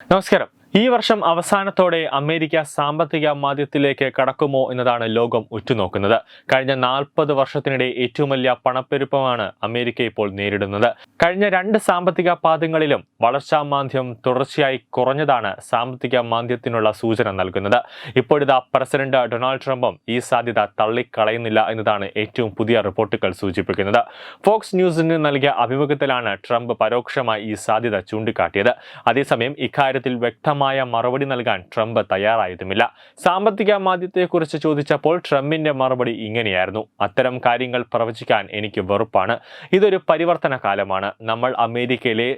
നമസ്കാരം. ഈ വർഷം അവസാനത്തോടെ അമേരിക്ക സാമ്പത്തിക മാന്ദ്യത്തിലേക്ക് കടക്കുമോ എന്നതാണ് ലോകം ഉറ്റുനോക്കുന്നത്. കഴിഞ്ഞ നാൽപ്പത് വർഷത്തിനിടെ ഏറ്റവും വലിയ പണപ്പെരുപ്പമാണ് അമേരിക്ക ഇപ്പോൾ നേരിടുന്നത്. കഴിഞ്ഞ രണ്ട് സാമ്പത്തിക പാദങ്ങളിലും വളർച്ചാ മാന്ദ്യം തുടർച്ചയായി കുറഞ്ഞതാണ് സാമ്പത്തിക മാന്ദ്യത്തിനുള്ള സൂചന നൽകുന്നത്. ഇപ്പോഴിതാ പ്രസിഡന്റ് ഡൊണാൾഡ് ട്രംപും ഈ സാധ്യത തള്ളിക്കളയുന്നില്ല എന്നതാണ് ഏറ്റവും പുതിയ റിപ്പോർട്ടുകൾ സൂചിപ്പിക്കുന്നത്. ഫോക്സ് ന്യൂസിന് നൽകിയ അഭിമുഖത്തിലാണ് ട്രംപ് പരോക്ഷമായി ഈ സാധ്യത ചൂണ്ടിക്കാട്ടിയത്. അതേസമയം ഇക്കാര്യത്തിൽ വ്യക്തമായ മറുപടി നൽകാൻ ട്രംപ് തയ്യാറായതുമില്ല സാമ്പത്തിക മാന്ദ്യത്തെക്കുറിച്ച് ചോദിച്ചപ്പോൾ ട്രംപിന്റെ മറുപടി ഇങ്ങനെയായിരുന്നു. അത്തരം കാര്യങ്ങൾ പ്രവചിക്കാൻ എനിക്ക് വെറുപ്പാണ്. ഇതൊരു പരിവർത്തന കാലമാണ്. നമ്മൾ അമേരിക്കയിലെ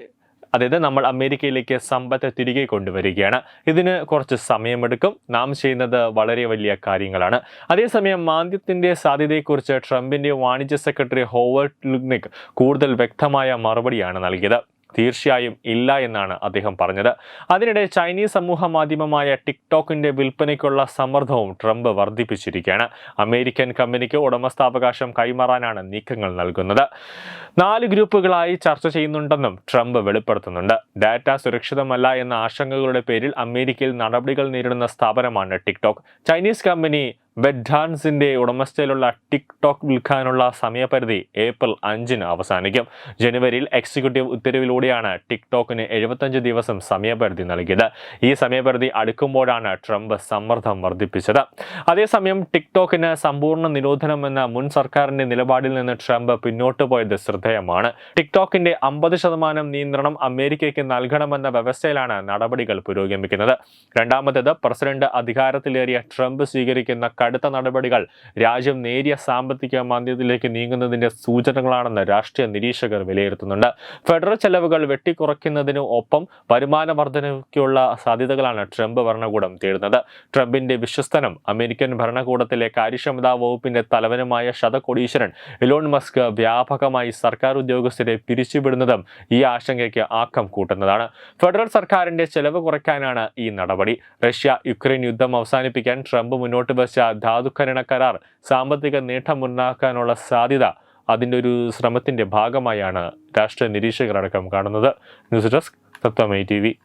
അതായത് നമ്മൾ അമേരിക്കയിലേക്ക് സമ്പത്ത് തിരികെ കൊണ്ടുവരികയാണ്. ഇതിന് കുറച്ച് സമയമെടുക്കും. നാം ചെയ്യുന്നത് വളരെ വലിയ കാര്യങ്ങളാണ്. അതേസമയം മാന്ദ്യത്തിന്റെ സാധ്യതയെക്കുറിച്ച് ട്രംപിന്റെ വാണിജ്യ സെക്രട്ടറി ഹോവർട്ട് ലുഗ്നിക് കൂടുതൽ വ്യക്തമായ മറുപടിയാണ് നൽകിയത്. തീർച്ചയായും ഇല്ല എന്നാണ് അദ്ദേഹം പറഞ്ഞത്. അതിനിടെ ചൈനീസ് സമൂഹ മാധ്യമമായ ടിക്ടോക്കിന്റെ വിൽപ്പനയ്ക്കുള്ള സമ്മർദ്ദവും ട്രംപ് വർദ്ധിപ്പിച്ചിരിക്കുകയാണ്. അമേരിക്കൻ കമ്പനിക്ക് ഉടമസ്ഥാവകാശം കൈമാറാനാണ് നീക്കങ്ങൾ നൽകുന്നത്. നാല് ഗ്രൂപ്പുകളായി ചർച്ച ചെയ്യുന്നുണ്ടെന്നും ട്രംപ് വെളിപ്പെടുത്തുന്നുണ്ട്. ഡാറ്റ സുരക്ഷിതമല്ല എന്ന ആശങ്കകളുടെ പേരിൽ അമേരിക്കയിൽ നടപടികൾ നേരിടുന്ന സ്ഥാപനമാണ് ടിക്ടോക്ക്. ചൈനീസ് കമ്പനി ബെഡ്ഡാൻസിന്റെ ഉടമസ്ഥയിലുള്ള ടിക്ടോക്ക് വിൽക്കാനുള്ള സമയപരിധി ഏപ്രിൽ അഞ്ചിന് അവസാനിക്കും. ജനുവരിയിൽ എക്സിക്യൂട്ടീവ് ഉത്തരവിലൂടെയാണ് ടിക്ടോക്കിന് എഴുപത്തഞ്ച് ദിവസം സമയപരിധി നൽകിയത്. ഈ സമയപരിധി അടുക്കുമ്പോഴാണ് ട്രംപ് സമ്മർദ്ദം വർദ്ധിപ്പിച്ചത്. അതേസമയം ടിക്ടോക്കിന് സമ്പൂർണ നിരോധനം എന്ന മുൻ സർക്കാരിന്റെ നിലപാടിൽ നിന്ന് ട്രംപ് പിന്നോട്ട് പോയത് ശ്രദ്ധേയമാണ്. ടിക്ടോക്കിന്റെ അമ്പത് ശതമാനം നിയന്ത്രണം അമേരിക്കയ്ക്ക് നൽകണമെന്ന വ്യവസ്ഥയിലാണ് നടപടികൾ പുരോഗമിക്കുന്നത്. രണ്ടാമത്തേത് പ്രസിഡന്റ് അധികാരത്തിലേറിയ ട്രംപ് സ്വീകരിക്കുന്ന കടുത്ത നടപടികൾ. രാജ്യം നേരിയ സാമ്പത്തിക മാന്ദ്യത്തിലേക്ക് നീങ്ങുന്നതിന്റെ സൂചനകളാണെന്ന് രാഷ്ട്രീയ നിരീക്ഷകർ വിലയിരുത്തുന്നുണ്ട്. ഫെഡറൽ ചെലവുകൾ വെട്ടിക്കുറയ്ക്കുന്നതിന് ഒപ്പം വരുമാന വർധനയ്ക്കുള്ള സാധ്യതകളാണ് ട്രംപ് ഭരണകൂടം തേടുന്നത്. ട്രംപിന്റെ വിശ്വസ്തനും അമേരിക്കൻ ഭരണകൂടത്തിലെ കാര്യക്ഷമതാ വകുപ്പിന്റെ തലവനുമായ ശതകോടീശ്വരൻ ഇലോൺ മസ്ക് വ്യാപകമായി സർക്കാർ ഉദ്യോഗസ്ഥരെ പിരിച്ചുവിടുന്നതും ഈ ആശങ്കയ്ക്ക് ആക്കം കൂട്ടുന്നതാണ്. ഫെഡറൽ സർക്കാരിന്റെ ചെലവ് കുറയ്ക്കാനാണ് ഈ നടപടി. റഷ്യ യുക്രൈൻ യുദ്ധം അവസാനിപ്പിക്കാൻ ട്രംപ് മുന്നോട്ട് വെച്ച ധാതുഖനന കരാർ സാമ്പത്തിക നേട്ടമുണ്ടാക്കാനുള്ള സാധ്യത അതിന്റെ ഒരു ശ്രമത്തിന്റെ ഭാഗമായാണ് രാഷ്ട്രീയ നിരീക്ഷകരടക്കം കാണുന്നത്. ന്യൂസ് ഡെസ്ക് തത്വമൈ ടി